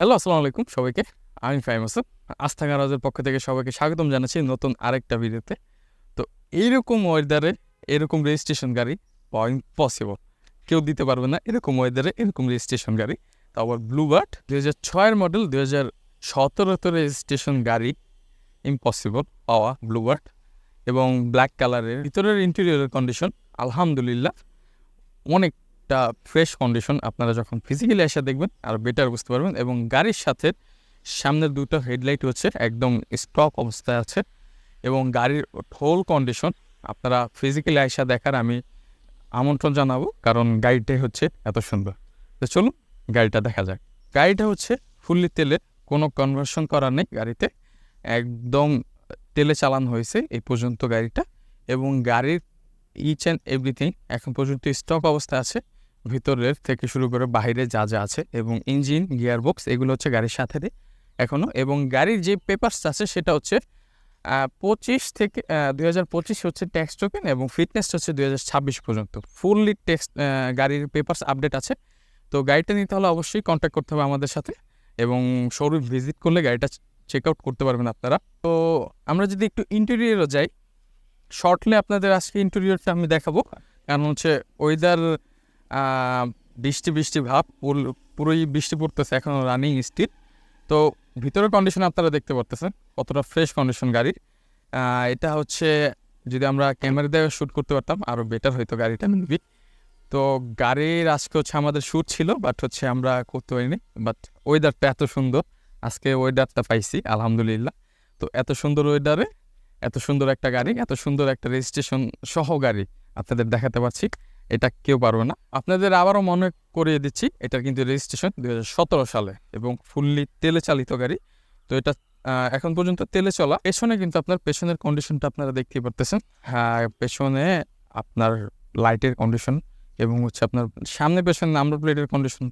Hello আসসালামু আলাইকুম সবাইকে। আমি ফাইম হাসান। আস্থা গারাজের পক্ষ থেকে সবাইকে স্বাগতম জানাচ্ছি নতুন আরেকটা ভিডিওতে। তো এইরকম ওয়েদারে, এরকম রেজিস্ট্রেশন গাড়ি পাওয়া ইম্পসিবল কেউ দিতে পারবে না, এরকম ওয়েদারে, এরকম রেজিস্ট্রেশন গাড়ি। তো আবার ব্লুবার্ড দু হাজার ছয়ের মডেল দু হাজার সতেরোতে রেজিস্ট্রেশন গাড়ি ইম্পসিবল পাওয়া ব্লুবার্ড এবং ব্ল্যাক কালারের ভিতরের ইন্টেরিয়রের কন্ডিশন আলহামদুলিল্লাহ অনেকটা ফ্রেশ কন্ডিশন আপনারা যখন ফিজিক্যালি এসে দেখবেন, আর বেটার বুঝতে পারবেন এবং গাড়ির সাথে সামনের দুটো হেডলাইট হচ্ছে একদম স্টক অবস্থায় আছে এবং গাড়ির হোল কন্ডিশন আপনারা ফিজিক্যালি আইসা দেখার আমি আমন্ত্রণ জানাব, কারণ গাড়িটাই হচ্ছে এত সুন্দর। তো চলুন গাড়িটা দেখা যাক। গাড়িটা হচ্ছে ফুললি তেলে, কোনো কনভার্সন করা নেই গাড়িতে, একদম তেলে চালানো হয়েছে এই পর্যন্ত গাড়িটা এবং গাড়ির ইচ অ্যান্ড এভরিথিং এখন পর্যন্ত স্টক অবস্থায় আছে। ভিতরের থেকে শুরু করে বাইরে যা যা আছে এবং ইঞ্জিন গিয়ার বক্স এগুলো হচ্ছে গাড়ির সাথে এখনও এবং গাড়ির যে পেপারস আছে সেটা হচ্ছে পঁচিশ থেকে দুই হাজার পঁচিশ হচ্ছে ট্যাক্স টোকেন এবং ফিটনেস হচ্ছে দুই হাজার ছাব্বিশ পর্যন্ত। ফুললি ট্যাক্স গাড়ির পেপারস আপডেট আছে। তো গাড়িটা নিতে হলে অবশ্যই কন্ট্যাক্ট করতে হবে আমাদের সাথে এবং শোরুম ভিজিট করলে গাড়িটা চেক আউট করতে পারবেন আপনারা। তো আমরা যদি একটু ইন্টেরিয়রও যাই শর্টলি আপনাদের আজকে ইন্টেরিয়রটা আমি দেখাবো। কারণ হচ্ছে ওয়েদার বৃষ্টি বৃষ্টি ভাব পুরোই বৃষ্টি পড়তেছে, এখন রানিং স্টিল তো ভিতরের কন্ডিশন আপনারা দেখতে পারতেছেন, কতটা ফ্রেশ কন্ডিশন গাড়ির। এটা হচ্ছে, যদি আমরা ক্যামেরা দিয়ে শ্যুট করতে পারতাম আরও বেটার হইতো গাড়িটা মেবি তো গাড়ির আজকে হচ্ছে আমাদের শ্যুট ছিল বাট হচ্ছে আমরা করতে পারিনি। বাট ওয়েদারটা এত সুন্দর, আজকে ওয়েদারটা পাইছি, আলহামদুলিল্লাহ। তো এত সুন্দর ওয়েদারে এত সুন্দর একটা গাড়ি, এত সুন্দর একটা রেজিস্ট্রেশন সহ গাড়ি আপনাদের দেখাতে পারছি। এটা কেউ পারবে না। আপনাদের আবারও মনে করিয়ে দিচ্ছি, এটা কিন্তু রেজিস্ট্রেশন দুই হাজার সতেরো সালে এবং ফুললি তেলে চালিত গাড়ি। তো এটা এখন পর্যন্ত তেলে চলা। পেছনে কিন্তু আপনার পেছনের কন্ডিশনটা আপনারা দেখতেই পারতেছেন। হ্যাঁ পেছনে আপনার লাইটের কন্ডিশন এবং হচ্ছে আপনার সামনে পেছনে নাম্বার প্লেটের কন্ডিশন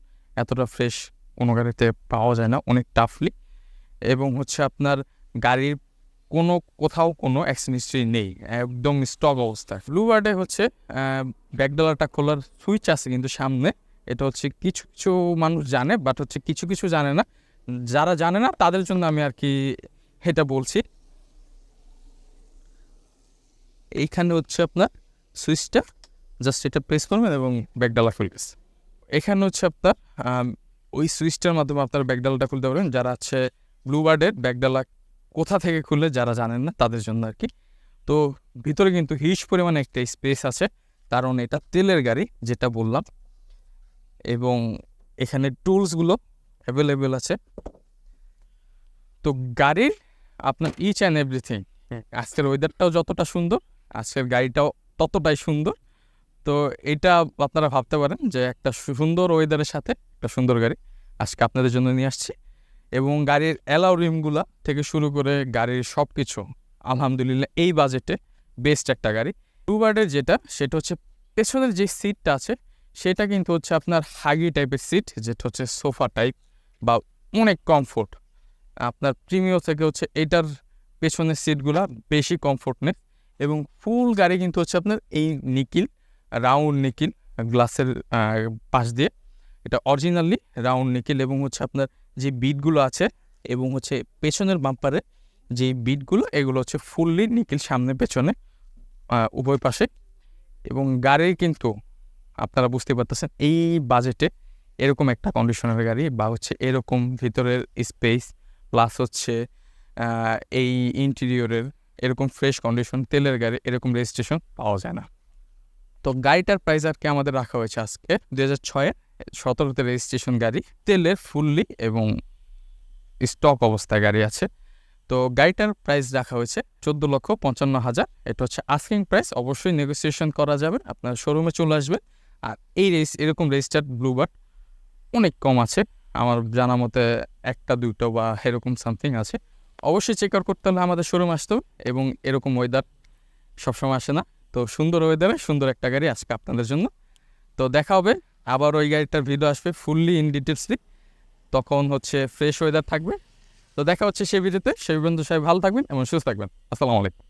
এতটা ফ্রেশ কোনো গাড়িতে পাওয়া যায় না, অনেক টাফলি এবং হচ্ছে আপনার গাড়ির কোনো, কোথাও কোনো অ্যাক্সিডেন্ট হিস্ট্রি নেই, একদম স্টক অবস্থায়। ব্লু বার্ডে হচ্ছে ব্যাকডালাটা খোলার সুইচ আছে কিন্তু সামনে। এটা হচ্ছে কিছু কিছু মানুষ জানে বাট হচ্ছে কিছু কিছু জানে না। যারা জানে না, তাদের জন্য আমি আর কি এটা বলছি। এইখানে হচ্ছে আপনার সুইচটা জাস্ট এটা প্রেস করবেন এবং ব্যাকডালা খুলবে এখানে হচ্ছে আপনার ওই সুইচটার মাধ্যমে আপনার ব্যাকডালাটা খুলতে পারবেন। যারা হচ্ছে ব্লু বার্ডের ব্যাকডালা কোথা থেকে খুললে, যারা জানেন না, তাদের জন্য আর কি। তো ভিতরে কিন্তু হিউজ পরিমাণে একটা স্পেস আছে। কারণ এটা তেলের গাড়ি যেটা বললাম। এবং এখানে টুলসগুলো অ্যাভেলেবেল আছে। তো গাড়ির আপনার ইচ অ্যান্ড এভরিথিং আজকের ওয়েদারটাও যতটা সুন্দর আজকের গাড়িটাও ততটাই সুন্দর। তো এটা আপনারা ভাবতে পারেন যে একটা সুন্দর ওয়েদারের সাথে একটা সুন্দর গাড়ি আজকে আপনাদের জন্য নিয়ে আসছি। এবং গাড়ির অ্যালাউ রিমগুলা থেকে শুরু করে গাড়ির সব কিছু আলহামদুলিল্লাহ এই বাজেটে বেস্ট একটা গাড়ি। টুবার্ডের যেটা, সেটা হচ্ছে পেছনের যে সিটটা আছে, সেটা কিন্তু হচ্ছে আপনার হাগি টাইপের সিট যেটা হচ্ছে সোফা টাইপ বা অনেক কমফোর্ট আপনার প্রিমিয় থেকে হচ্ছে এটার পেছনের সিটগুলা বেশি কমফোর্ট নেই এবং ফুল গাড়ি কিন্তু হচ্ছে আপনার এই নিকিল রাউন্ড নিকিল গ্লাসের পাশ দিয়ে। এটা অরিজিনালি রাউন্ড নিকিল এবং হচ্ছে আপনার যে বিটগুলো আছে এবং হচ্ছে পেছনের বাম্পারে যে বিটগুলো এগুলো হচ্ছে ফুললি নিকিল সামনে পেছনে। উভয় পাশে। এবং গাড়ির কিন্তু আপনারা বুঝতে পারতেছেন, এই বাজেটে এরকম একটা কন্ডিশনের গাড়ি বা হচ্ছে এরকম ভিতরের স্পেস প্লাস হচ্ছে এই ইন্টেরিয়রের এরকম ফ্রেশ কন্ডিশন তেলের গাড়ি, এরকম রেজিস্ট্রেশন পাওয়া যায় না। তো গাড়িটার প্রাইস আর কি আমাদের রাখা হয়েছে আজকে দু হাজার ছয়ের সতেরোতে রেজিস্ট্রেশন গাড়ি, তেলের ফুললি এবং স্টক অবস্থায় গাড়ি আছে। তো গাড়িটার প্রাইস রাখা হয়েছে চোদ্দ লক্ষ পঞ্চান্ন হাজার। এটা হচ্ছে আস্কিং প্রাইস অবশ্যই নেগোসিয়েশন করা যাবে, আপনার শোরুমে চলে আসবে আর এই রেস এরকম রেজিস্টার্ড ব্লুবার্ড অনেক কম আছে। আমার জানা মতে একটা, দুটো বা এরকম সামথিং আছে। অবশ্যই চেক আউট করতে হলে আমাদের শোরুম আসতে হবে এবং এরকম ওয়েদার সবসময় আসে না। তো সুন্দর ওয়েদারে সুন্দর একটা গাড়ি আজকে আপনাদের জন্য। তো দেখা হবে, আবার ওই গাড়িটার ভিডিও আসবে ফুললি ইন ডিটেলসলি তখন হচ্ছে ফ্রেশ ওয়েদার থাকবে। তো দেখা হচ্ছে সেই ভিডিওতে। সেই বন্ধু সাহেব ভালো থাকবেন এবং সুস্থ থাকবেন। আসসালামু আলাইকুম।